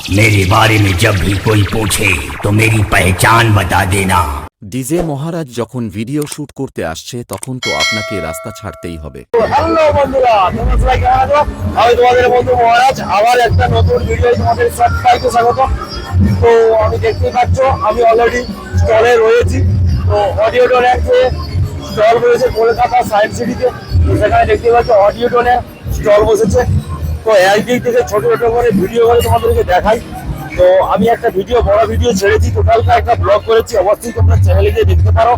मेरे बारे में जब भी कोई पूछे तो मेरी पहचान बता देना ডিজে মহারাজ যখন ভিডিও শুট করতে আসছে তখন তো আপনাকে রাস্তা ছাড়তেই হবে হ্যালো বন্ধুরা তোমরা সবাই কেমন আছো আমি তোমাদের বন্ধু মহারাজ আবার একটা নতুন ভিডিও তোমাদের সবাইকে স্বাগত তো আমি দেখতেই পাচ্ছ আমি অলরেডি স্টলে রয়েছি তো অডিও টোনের যে স্টল রয়েছে কলকাতা সায়েন্স সিটিতে তো সেখানে দেখতে পাচ্ছ অডিও টোনের স্টল বসেছে তো একদিক থেকে ছোট ছোট করে ভিডিও করে তোমাদেরকে দেখাই। তো আমি একটা ভিডিও, বড় ভিডিও ছেড়েছি টোটালটা একটা ব্লগ করেছি। অবশ্যই তোমরা চ্যানেলে গিয়ে দেখতে পারো।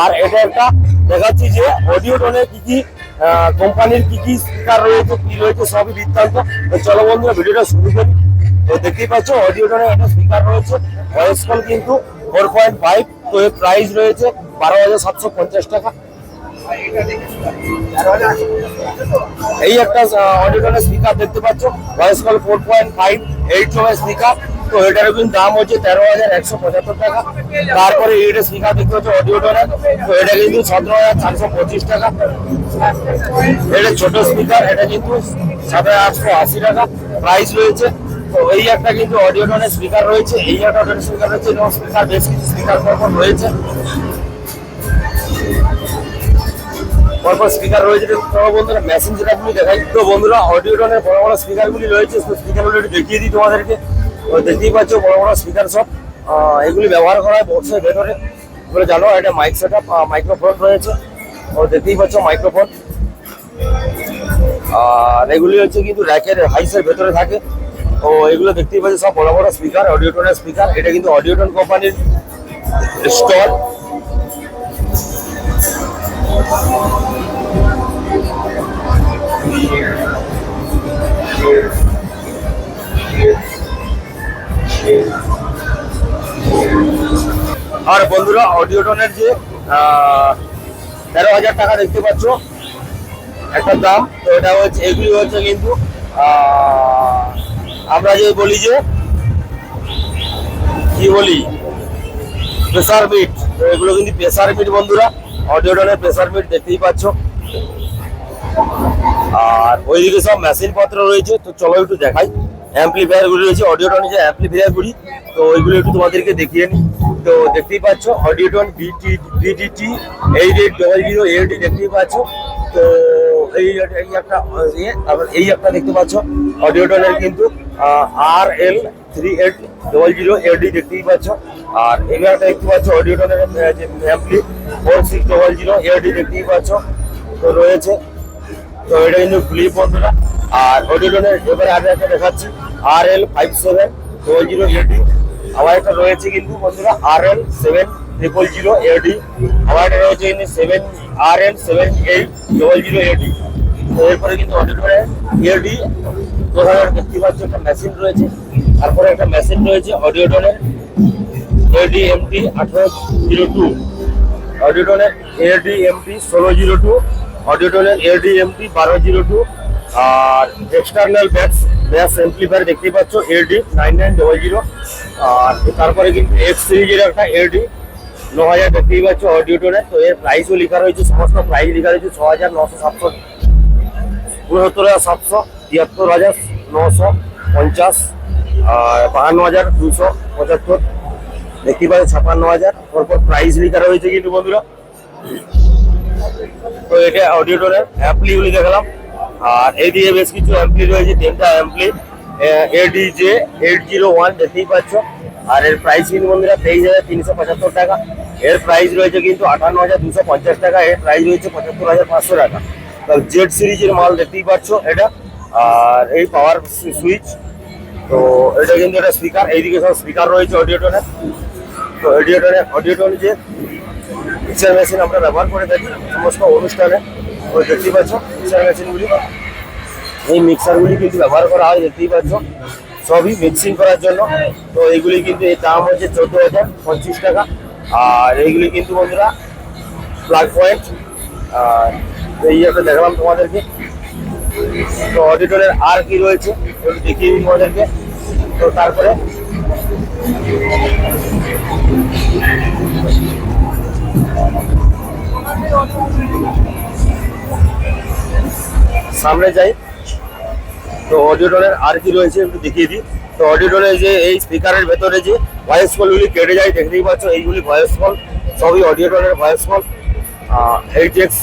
আর এটা একটা দেখাচ্ছি যে অডিও টোনে কি কি কোম্পানির কি কি স্পিকার রয়েছে, কি রয়েছে সবই বৃত্তান্ত। চলো বন্ধুরা, ভিডিওটা শুরু করি। তো দেখতেই পাচ্ছ অডিও টোনে একটা স্পিকার রয়েছে। ভয়েস কল কিন্তু ফোর পয়েন্ট ফাইভ তো এর প্রাইস রয়েছে বারো হাজার সাতশো পঞ্চাশ টাকা। এই একটা অডিওনের স্পিকার দেখতে পাচ্ছ। Voice call four point five eight জনের স্পিকার তো এটারও কিন্তু দাম হচ্ছে তেরো হাজার একশো পঁচাত্তর টাকা। তারপরে এইটা স্পিকার দেখতে পাচ্ছ অডিও টোনের তো এটা কিন্তু সতেরো হাজার চারশো পঁচিশ টাকা। এটা ছোট স্পিকার এটা কিন্তু সাত হাজার আটশো আশি টাকা প্রাইস রয়েছে। তো এই একটা কিন্তু অডিও টোনের স্পিকার রয়েছে। এই একটা অডিও স্পিকার রয়েছে, এবং স্পিকার বেশ কিছু স্পিকার রয়েছে। পরপর স্পিকার রয়েছে। তো বন্ধুরা মেশিন যেটা আপনি দেখাই। তো বন্ধুরা অডিও টোনের বড় বড় স্পিকারগুলি রয়েছে। স্পিকারগুলো একটু দেখিয়ে দিই তোমাদেরকে। তো দেখতেই পাচ্ছ, বড় বড় স্পিকার সব। এগুলি ব্যবহার করা হয় বক্সের ভেতরে। তোমরা জানো এটা মাইক সেট আপ মাইক্রোফোন রয়েছে। ও দেখতেই পাচ্ছ মাইক্রোফোন আর এগুলি হচ্ছে কিন্তু র্যাকের হাইসের ভেতরে থাকে। তো এগুলো দেখতেই পাচ্ছ, সব বড় বড় স্পিকার অডিও টোনের স্পিকার এটা কিন্তু অডিও টোন কোম্পানির স্টল আর বন্ধুরা অডিও টোনের যে তেরো হাজার টাকা দেখতে পাচ্ছ, একটা দাম, তো এটা হচ্ছে, এগুলি হচ্ছে কিন্তু আমরা যে বলি যে, কি বলি প্রেসার মিট তো এগুলো কিন্তু প্রেসার মিট বন্ধুরা। অডিও প্রেসার মিট দেখতেই পাচ্ছ। আর ওইদিকে সব মেশিন পত্র রয়েছে, তো চলো একটু দেখাই। অ্যাম্পলিফায়ার গুলি রয়েছে অডিও টোন যে অ্যাম্পলিফায়ার গুলি। তো ওইগুলো একটু তোমাদেরকে দেখিয়ে নিই। তো দেখতেই পাচ্ছ audio tone BT BDT eight eight double zero eight দেখতেই পাচ্ছ। তো এই এই একটা ইয়ে তারপর এই একটা দেখতে পাচ্ছ অডিও টোনের কিন্তু R L three eight double zero AD দেখতেই পাচ্ছ। আর এই একটা দেখতে পাচ্ছ অডিও টোনের যে ampli four six double zero AD দেখতেই পাচ্ছ, তো রয়েছে। তো এটা কিন্তু ফ্লিপ বন্ধুরা, আর অডিওনের এবারে আগে একটা দেখাচ্ছি R L five seven double zero AD আমার একটা রয়েছে কিন্তু বন্ধুরা R L seven triple zero AD আমার একটা রয়েছে কিন্তু seven R L seven eight double zero AD এরপরে কিন্তু অডিওনের এডি প্রধানের দেখতে পাচ্ছ একটা মেশিন রয়েছে, তারপরে একটা মেশিন রয়েছে অডিওটনের এডি এমটি আঠারো জিরো টু অডিওটনের এডি এমটি ষোলো জিরো টু অডিওটনের এডি এমটি বারো জিরো টু, আর এক্সটার্নাল ব্যাস ব্যাস এমপ্লিফায়ার দেখতেই পাচ্ছ AD nine nine double zero, আর তারপরে কিন্তু এক্স সিরিজের একটা এডি ন হাজার দেখতেই পাচ্ছ অডিওটনের তো এর প্রাইসও লেখা রয়েছে, সমস্ত প্রাইস লেখা রয়েছে ছ হাজার নশো সাতশো, উনসত্তর হাজার সাতশো, তিয়াত্তর হাজার নশো পঞ্চাশ, আর বাহান্ন হাজার দুশো পঁচাত্তর। দেখতে পাচ্ছি ছাপান্ন হাজার। পরপর প্রাইস লেখা রয়েছে কিন্তু বন্ধুরা। তো এটা অডিওটরের অ্যাম্পলিগুলি দেখালাম। আর এই দিয়ে বেশ কিছু অ্যাম্পলি রয়েছে, তিনটা ampli ADJ eight zero one দেখতেই পাচ্ছ। আর এর প্রাইস কিন্তু বন্ধুরা তেইশ হাজার তিনশো পঁচাত্তর টাকা। এর প্রাইস রয়েছে কিন্তু আটান্ন হাজার দুশো পঞ্চাশ টাকা। এর প্রাইস রয়েছে পঁচাত্তর হাজার পাঁচশো টাকা। জেড সিরিজের মাল দেখতেই পাচ্ছ এটা। আর এই পাওয়ার সুইচ তো এটা কিন্তু একটা স্পিকার এইদিকে সব স্পিকার রয়েছে অডিওটনের তো অডিওটনের অডিওটন যে মিক্সার মেশিন আমরা ব্যবহার করে থাকি, সমস্ত অনুষ্ঠানে দেখতেই পাচ্ছ মিক্সার মেশিনগুলি। এই মিক্সারগুলি কিন্তু ব্যবহার করা হয়, দেখতেই পাচ্ছ। সবই মিক্সিং করার জন্য। তো এইগুলি কিন্তু এর দাম হচ্ছে চোদ্দ হাজার পঁচিশ টাকা। আর এইগুলি কিন্তু বন্ধুরা প্লাগ পয়েন্ট আর এই একটা দেখালাম তোমাদেরকে। তো অডিটরের আর কি রয়েছে দেখিয়ে দিই তোমাদেরকে। তো তারপরে সামনে যাই। তো অডিওটনের আর কি রয়েছে একটু দেখিয়ে দিই। তো অডিওটনের যে এই স্পিকারের ভেতরে যে ভয়েস কলগুলি কেটে যায়, দেখতেই পাচ্ছ, এইগুলি ভয়েস কল সবই অডিওটনের ভয়েস কল এইচএক্স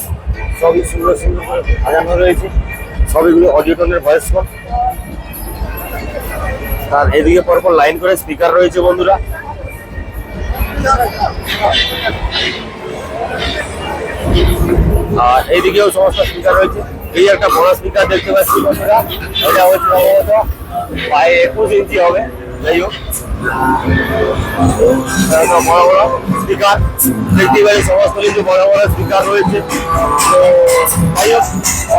সবই সুন্দর সুন্দর রয়েছে, সবইগুলো অডিওটনের ভয়েস কল আর এদিকে পরপর লাইন করে স্পিকার রয়েছে বন্ধুরা। আর এইদিকেও সমস্ত স্পিকার রয়েছে। এই একটা বড় স্পিকার দেখতে পাচ্ছি বন্ধুরা। এটা হচ্ছে সম্ভবত প্রায় একুশ ইঞ্চি হবে। যাই হোক। বড় বড় স্পিকার দেখতেই পাচ্ছি সমস্ত কিন্তু বড় বড় স্পিকার রয়েছে। তো যাই হোক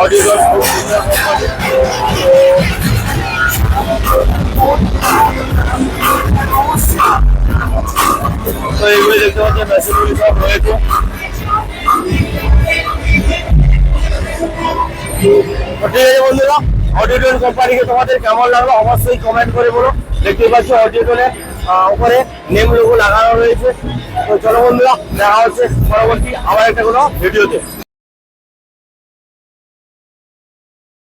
অডিও খুব সুন্দর। তো এগুলো দেখতে পাচ্ছেন মেশিনগুলি সব রয়েছে। বন্ধুরা অডিওটোন কোম্পানিকে তোমাদের কেমন লাগল অবশ্যই কমেন্ট করে বলো দেখতে পাচ্ছ অডিওটোনের উপরে নেম লোগো লাগানো রয়েছে তো চলো বন্ধুরা দেখা হচ্ছে পরবর্তী আবার একটা কোনো ভিডিওতে